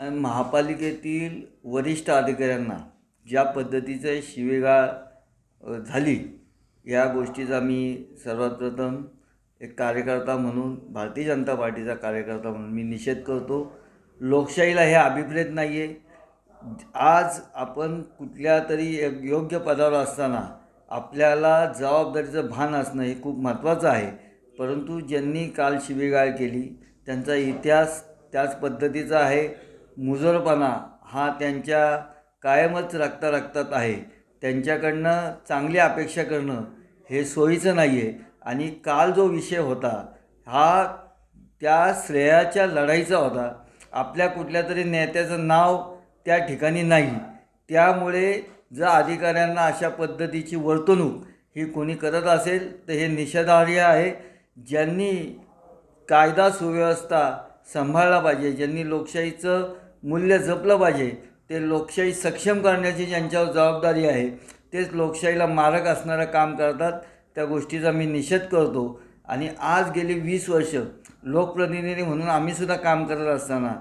आणि महापालिकेतील वरिष्ठ अधिकाऱ्यांना ज्या पद्धतीचं शिवेगाळ झाली या गोष्टीचा मी सर्वात प्रथम एक कार्यकर्ता म्हणून भारतीय जनता पार्टीचा कार्यकर्ता म्हणून मी निषेध करतो. लोकशाहीला हे अभिप्रेत नाही आहे आज आपण कुठल्या तरी योग्य पदावर असताना आपल्याला जबाबदारीचं भान असणं हे खूप महत्त्वाचं आहे. परंतु ज्यांनी काल शिवीगाळ केली त्यांचा इतिहास त्याच पद्धतीचा आहे. मुजोरपणा हा त्यांच्या कायमच रक्ता रक्तात आहे. त्यांच्याकडनं चांगली अपेक्षा करणं हे सोयीचं नाही आहे आणि काल जो विषय होता हा त्या श्रेयाच्या लढाईचा होता. आपल्या कुठल्या तरी नेत्याचं नाव त्या ठिकाणी नाही. त्यामुळे जर अधिकाऱ्यांना अशा पद्धतीची वर्तणूक ही कोणी करत असेल तर हे निषेधार्ह आहे. ज्यांनी कायदा सुव्यवस्था सांभाळला पाहिजे ज्यांनी लोकशाहीचं मूल्य जपलं पाहिजे. ते लोकशाही सक्षम करण्याची ज्यांच्यावर जबाबदारी आहे तेच लोकशाहीला मारक असणारं काम करतात. त्या गोष्टीचा मी निषेध करतो. आणि आज गेली वीस वर्ष लोकप्रतिनिधी म्हणून आम्हीसुद्धा काम करत असताना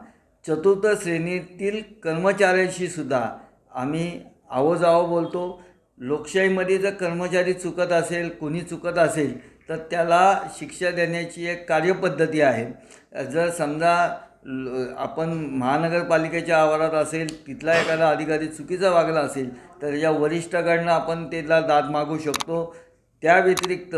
चतुर्थ श्रेणीतील कर्मचाऱ्यांशी सुद्धा आम्ही आवोजावो बोलतो. लोकशाहीमध्ये जर कर्मचारी चुकत असेल कोणी चुकत असेल तर त्याला शिक्षा देण्याची एक कार्यपद्धती आहे. जर समजा आपण महानगरपालिकेच्या आवारात असेल तिथला एखादा अधिकारी चुकीचा वागला असेल तर या वरिष्ठाकडनं आपण त्याला दाद मागू शकतो. त्या व्यतिरिक्त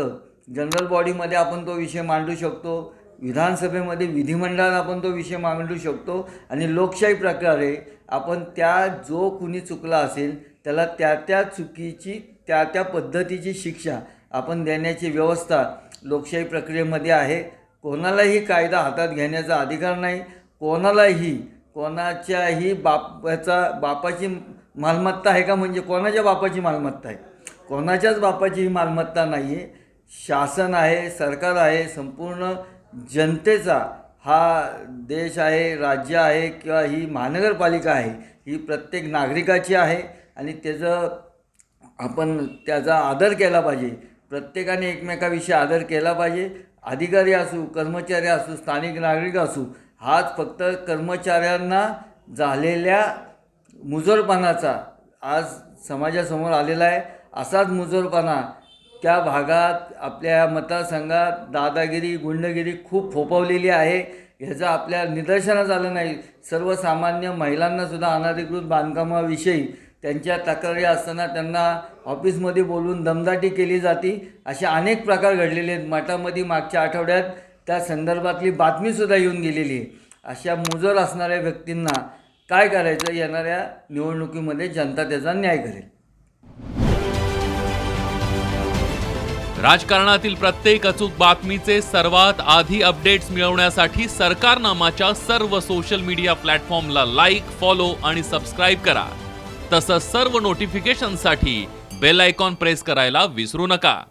जनरल बॉडीमध्ये आपण तो विषय मांडू शकतो. विधानसभेमध्ये विधिमंडळात आपण तो विषय मांडू शकतो. आणि लोकशाही प्रकारे आपण त्या जो कुणी चुकला असेल त्याला त्या त्या चुकीची त्या त्या पद्धतीची शिक्षा आपण देण्याची व्यवस्था लोकशाही प्रक्रियेमध्ये आहे. कोणालाही कायदा हातात घेण्याचा अधिकार नाही. कोणालाही कोणाच्याही बापाचा बापाची मालमत्ता आहे का? म्हणजे कोणाच्या बापाची मालमत्ता आहे? कोणाच्याच बापाची ही मालमत्ता नाही आहे शासन आहे सरकार आहे संपूर्ण जनतेचा हा देश आहे राज्य आहे किंवा ही महानगरपालिका आहे ही प्रत्येक नागरिकाची आहे आणि त्याचं आपण त्याचा आदर केला पाहिजे. प्रत्येकाने एकमेकाविषयी आदर केला पाहिजे. अधिकारी असू कर्मचारी असू स्थानिक नागरिक असू हाच फक्त कर्मचाऱ्यांना झालेल्या मुजोरपणाचा आज समाजासमोर आलेला आहे. असाच मुजोरपणा त्या भागात आपल्या मतदारसंघात दादागिरी गुंडगिरी खूप फोपवलेली आहे. ह्याचं आपल्या निदर्शनास आलं नाही. सर्वसामान्य महिलांनासुद्धा अनधिकृत बांधकामाविषयी त्यांच्या तक्रारी असताना त्यांना ऑफिसमध्ये बोलून दमदाटी केली जाती. असे अनेक प्रकार घडलेले आहेत. मठामध्ये मागच्या आठवड्यात त्या संदर्भातली बातमीसुद्धा येऊन गेलेली आहे. अशा मुजर असणाऱ्या व्यक्तींना काय करायचं? येणाऱ्या निवडणुकीमध्ये जनता त्याचा न्याय करेल. राजकारणातील प्रत्येक अचूक बातमीचे सर्वात आधी अपडेट्स मिळवण्यासाठी सरकारनामाच्या सर्व सोशल मीडिया प्लॅटफॉर्मला लाईक फॉलो आणि सबस्क्राईब करा. तसंच सर्व नोटिफिकेशनसाठी बेल आयकॉन प्रेस करायला विसरू नका.